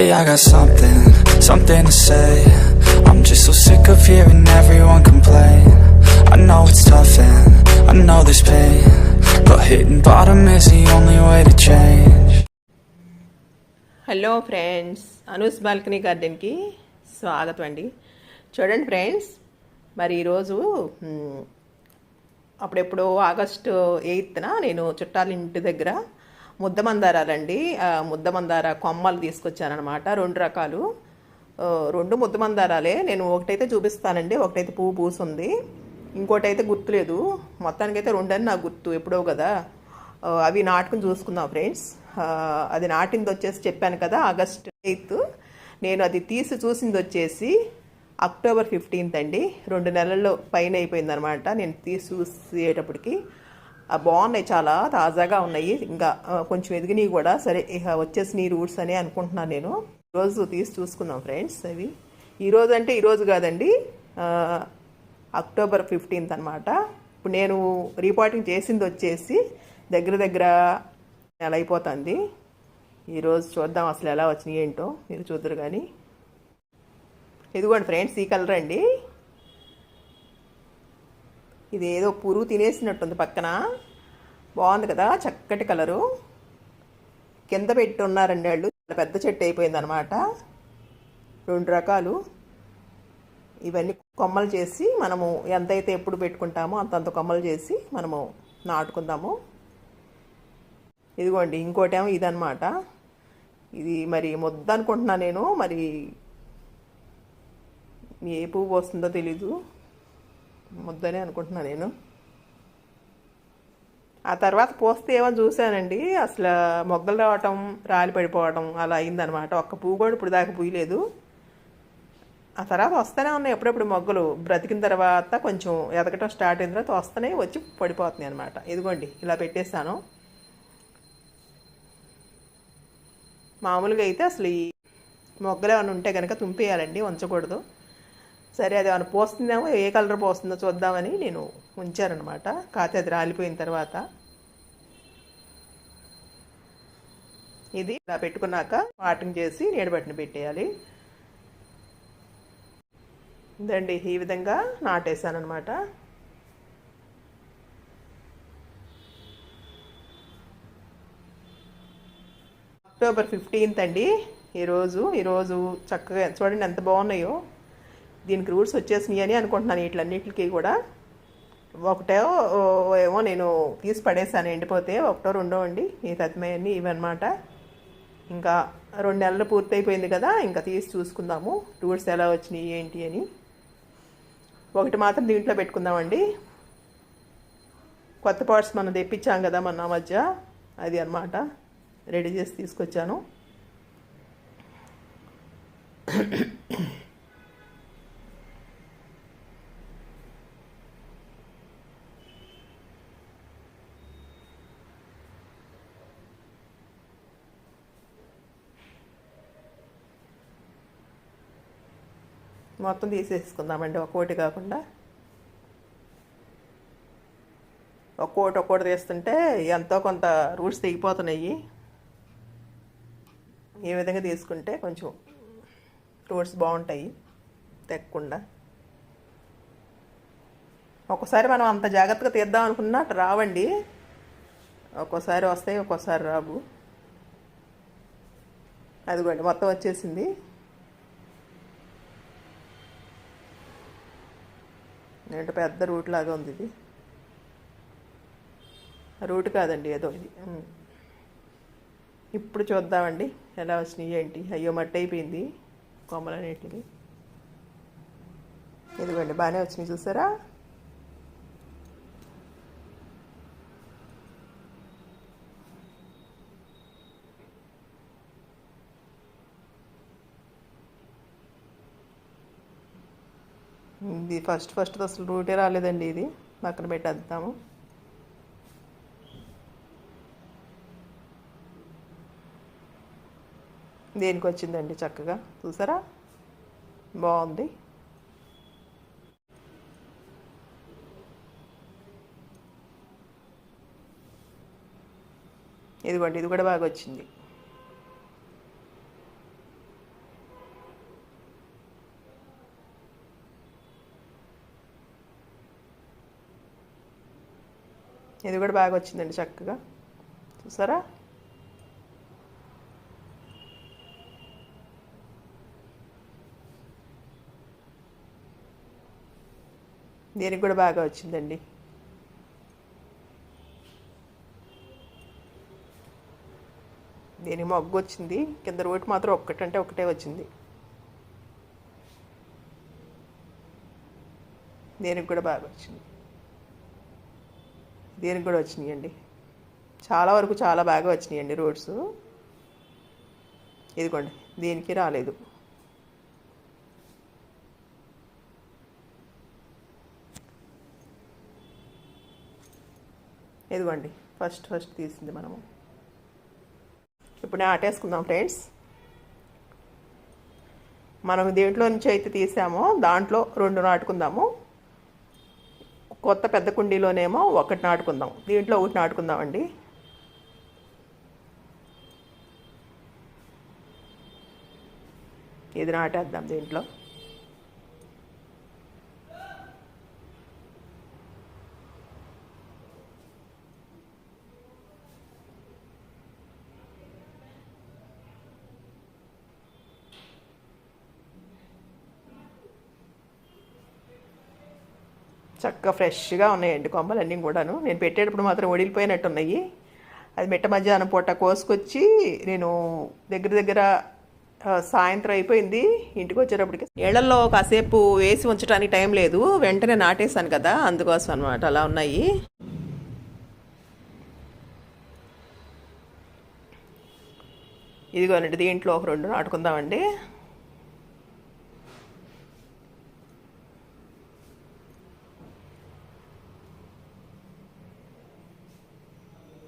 Hey, I got something, something to say. I'm just so sick of hearing everyone complain. I know it's tough and I know there's pain. But hitting bottom is the only way to change. Hello friends Anu's balcony గార్డెన్కి స్వాగతం అండి చూడండి friends మరి ఈరోజు అప్పుడెప్పుడు August ఎయిత్న నేను చుట్టాల ఇంటి దగ్గర ముద్ద మందారాలండి ముద్ద మందార కొమ్మలు తీసుకొచ్చానమాట రెండు రకాలు. రెండు ముద్ద మందారాలే నేను ఒకటైతే చూపిస్తానండి. ఒకటైతే పువ్వు పూసుంది. ఇంకోటైతే అయితే గుర్తులేదు. మొత్తానికైతే రెండని నాకు గుర్తు. ఎప్పుడో కదా. అవి నాటుకుని చూసుకుందాం ఫ్రెండ్స్. అది నాటింది వచ్చేసి చెప్పాను కదా ఆగస్ట్ ఎయిత్. నేను అది తీసి చూసింది వచ్చేసి అక్టోబర్ ఫిఫ్టీన్త్ అండి. రెండు నెలల్లో పైన అయిపోయింది అనమాట నేను తీసి చూసేటప్పటికి. బాగున్నాయి చాలా తాజాగా ఉన్నాయి. ఇంకా కొంచెం ఎదిగినవి కూడా. సరే ఇక వచ్చేసినాయి రూట్స్ అని అనుకుంటున్నాను నేను. ఈరోజు తీసి చూసుకుందాం ఫ్రెండ్స్ అవి. ఈరోజు అంటే ఈరోజు కాదండి అక్టోబర్ ఫిఫ్టీన్త్ అనమాట ఇప్పుడు నేను రిపోర్టింగ్ చేసింది వచ్చేసి దగ్గర దగ్గర నెల అయిపోతుంది. ఈరోజు చూద్దాం అసలు ఎలా వచ్చినాయి ఏంటో. మీరు చూద్దరు కానీ. ఇదిగోండి ఫ్రెండ్స్ ఈ కలర్ అండి. ఇది ఏదో పురుగు తినేసినట్టుంది పక్కన. బాగుంది కదా చక్కటి కలరు. కింద పెట్టి ఉన్నారండి వాళ్ళు. చాలా పెద్ద చెట్టు అయిపోయిందనమాట రెండు రకాలు. ఇవన్నీ కొమ్మలు చేసి మనము ఎంతైతే ఎప్పుడు పెట్టుకుంటామో అంతంత కొమ్మలు చేసి మనము నాటుకుందాము. ఇదిగోండి ఇంకోటేమో ఇదనమాట ఇది మరి ముద్ద అనుకుంటున్నా నేను. మరి ఏ పువ్వు వస్తుందో తెలీదు. ముద్దనే అనుకుంటున్నా నేను. ఆ తర్వాత పోస్తే ఏమో చూశానండి అసలు మొగ్గలు రావటం రాలి పడిపోవటం అలా అయిందనమాట. ఒక్క పువ్వు కూడా ఇప్పుడు దాకా పూయలేదు. ఆ తర్వాత వస్తూనే ఉన్నాయి ఎప్పుడెప్పుడు మొగ్గలు. బ్రతికిన తర్వాత కొంచెం ఎదగటం స్టార్ట్ అయిన తర్వాత వస్తూనే వచ్చి పడిపోతున్నాయి అనమాట ఇదిగోండి ఇలా పెట్టేస్తాను మామూలుగా అయితే అసలు ఈ మొగ్గలు ఏమైనా ఉంటే కనుక తుంపేయాలండి ఉంచకూడదు సరే అది ఏమైనా పోస్తుందేమో ఏ కలర్ పోస్తుందో చూద్దామని నేను ఉంచారనమాట కాతే అది రాలిపోయిన తర్వాత. ఇది ఇలా పెట్టుకున్నాక వాటింగ్ చేసి నీడబెట్టిన పెట్టేయాలి. ఇదండి ఈ విధంగా నాటేశాను అనమాట అక్టోబర్ ఫిఫ్టీన్త్ అండి. ఈరోజు ఈరోజు చక్కగా చూడండి ఎంత బాగున్నాయో. దీనికి రూట్స్ వచ్చేసినాయి అని అనుకుంటున్నాను వీటిలన్నిటికి కూడా. ఒకటో ఏమో నేను తీసి పడేసాను ఎండిపోతే ఒకటో రెండో అండి ఈ తత్మయన్ని ఇవన్నమాట ఇంకా రెండు నెలలు పూర్తయిపోయింది కదా ఇంకా తీసి చూసుకుందాము రూట్స్ ఎలా వచ్చినాయి ఏంటి అని. ఒకటి మాత్రం దీంట్లో పెట్టుకుందామండి. కొత్త పార్ట్స్ మనం తెప్పించాం కదా మన మధ్య అది అన్నమాట. రెడీ చేసి తీసుకొచ్చాను. మొత్తం తీసేసుకుందామండి. ఒక్కోటి కాకుండా ఒక్కోటి ఒక్కోటి తీస్తుంటే ఎంతో కొంత రూట్స్ తెగిపోతున్నాయి. ఈ విధంగా తీసుకుంటే కొంచెం రూట్స్ బాగుంటాయి తెక్కకుండా ఒక్కోసారి మనం అంత జాగ్రత్తగా తీద్దాం అనుకున్నా రావండి. ఒక్కోసారి వస్తాయి ఒక్కోసారి రావు. అదిగోండి మొత్తం వచ్చేసింది. ఏంటో పెద్ద రూట్ లాగా ఉంది ఇది. రూట్ కాదండి ఏదో ఇది. ఇప్పుడు చూద్దామండి ఎలా వచ్చినాయి ఏంటి? అయ్యో మట్టి అయిపోయింది కొమ్మలన్నిటికి. ఇదిగోండి బాగానే వచ్చినాయి చూసారా? ఇది ఫస్ట్ ఫస్ట్ అసలు రూటే రాలేదండి ఇది. పక్కన పెట్టేద్దాము. దేనికి వచ్చిందండి చక్కగా? చూసారా? బాగుంది. ఇదిగోండి ఇది కూడా బాగా వచ్చింది. ఇది కూడా బాగా వచ్చిందండి చక్కగా. చూసారా? దీనికి కూడా బాగా వచ్చిందండి. దీనికి మొగ్గు వచ్చింది. కింద రోటి మాత్రం ఒక్కటంటే ఒకటే వచ్చింది. దీనికి కూడా బాగా వచ్చింది. దీనికి కూడా వచ్చినాయండి. చాలా వరకు చాలా బాగా వచ్చినాయండి రోడ్స్. ఇదిగోండి దీనికి రాలేదు. ఇదిగోండి ఫస్ట్ ఫస్ట్ తీసింది మనము. ఇప్పుడు ఆటేసుకుందాం ఫ్రెండ్స్. మనం దేంట్లో నుంచి అయితే తీసామో దాంట్లో రెండు నాటుకుందాము. కొత్త పెద్ద కుండీలోనేమో ఒకటి నాటుకుందాం. దీంట్లో ఒకటి నాటుకుందామండి. ఇది నాటేద్దాం దీంట్లో. చక్కగా ఫ్రెష్గా ఉన్నాయండి కొమ్మలన్నీ కూడాను. నేను పెట్టేటప్పుడు మాత్రం ఒడిలిపోయినట్టు ఉన్నాయి అది మిట్ట మధ్యాహ్నం పూట కోసుకొచ్చి నేను దగ్గర దగ్గర సాయంత్రం అయిపోయింది. ఇంటికి వచ్చేటప్పటికి నీళ్ళల్లో కాసేపు వేసి ఉంచడానికి టైం లేదు. వెంటనే నాటేశాను కదా అందుకోసం అనమాట అలా ఉన్నాయి. ఇదిగోనండి దీంట్లో ఒక రెండు నాటుకుందామండి.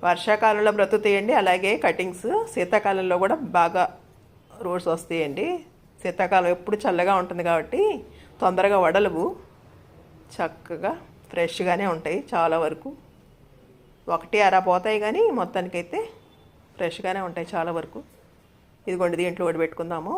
వర్షాకాలంలో బ్రతుకుతాయండి అలాగే కటింగ్స్ శీతాకాలంలో కూడా బాగా రోడ్స్ వస్తాయండి. శీతాకాలం ఎప్పుడు చల్లగా ఉంటుంది కాబట్టి తొందరగా వడలవు చక్కగా ఫ్రెష్గానే ఉంటాయి చాలా వరకు. ఒకటి అర పోతాయి కానీ మొత్తానికైతే ఫ్రెష్గానే ఉంటాయి చాలా వరకు. ఇదిగోండి దీంట్లో ఒకటి పెట్టుకుందాము.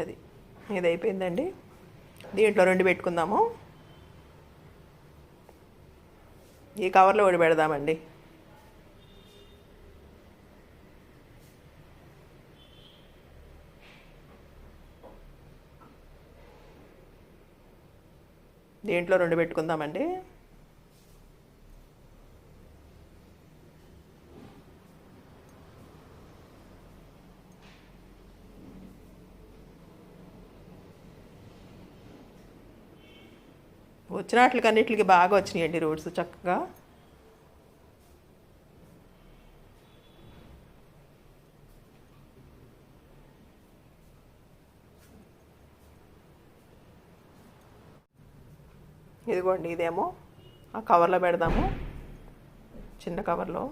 అది. ఇది అయిపోయిందండి దీంట్లో రెండు పెట్టుకుందాము. ఈ కవర్లో ఒకటి పెడదామండి. దీంట్లో రెండు పెట్టుకుందామండి. వచ్చిన వాటికి అన్నిటికి బాగా వచ్చినాయండి రోడ్స్ చక్కగా. ఇదిగోండి ఇదేమో. ఆ కవర్లో పెడదాము. చిన్న కవర్లో.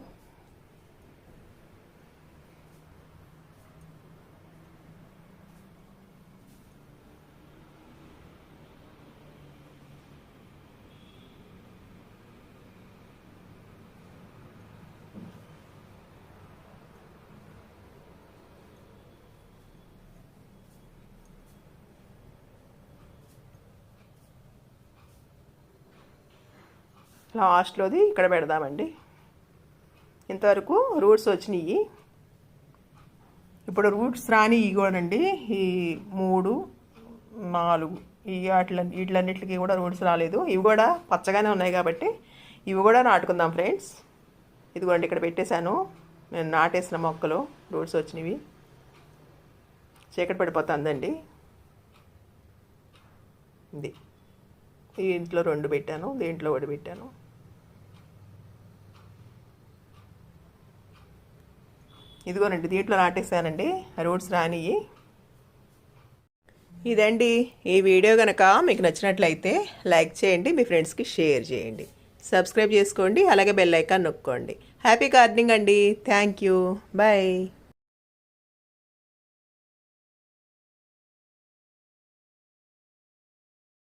లాస్ట్లోది ఇక్కడ పెడదామండి. ఇంతవరకు రూట్స్ వచ్చినాయి. ఇప్పుడు రూట్స్ రాని ఇగోనండి. ఈ మూడు నాలుగు ఈ వాటి వీటిలన్నిటికీ కూడా రూట్స్ రాలేదు. ఇవి కూడా పచ్చగానే ఉన్నాయి కాబట్టి ఇవి కూడా నాటుకుందాం ఫ్రెండ్స్. ఇదిగోండి ఇక్కడ పెట్టేశాను. నేను నాటేసిన మొక్కలు రూట్స్ వచ్చినవి. చీకటి పడిపోతుందండి. ఇది. దీంట్లో రెండు పెట్టాను దీంట్లో ఒకటి పెట్టాను. ఇదిగోనండి దీంట్లో నాటేసానండి రూట్స్ రానియి ఇదండి ఈ వీడియో కనుక మీకు నచ్చినట్లయితే లైక్ చేయండి మీ ఫ్రెండ్స్కి షేర్ చేయండి. సబ్స్క్రైబ్ చేసుకోండి అలాగే బెల్ ఐకాన్ నొక్కోండి. హ్యాపీ గార్డెనింగ్ అండి. Thank you. బాయ్.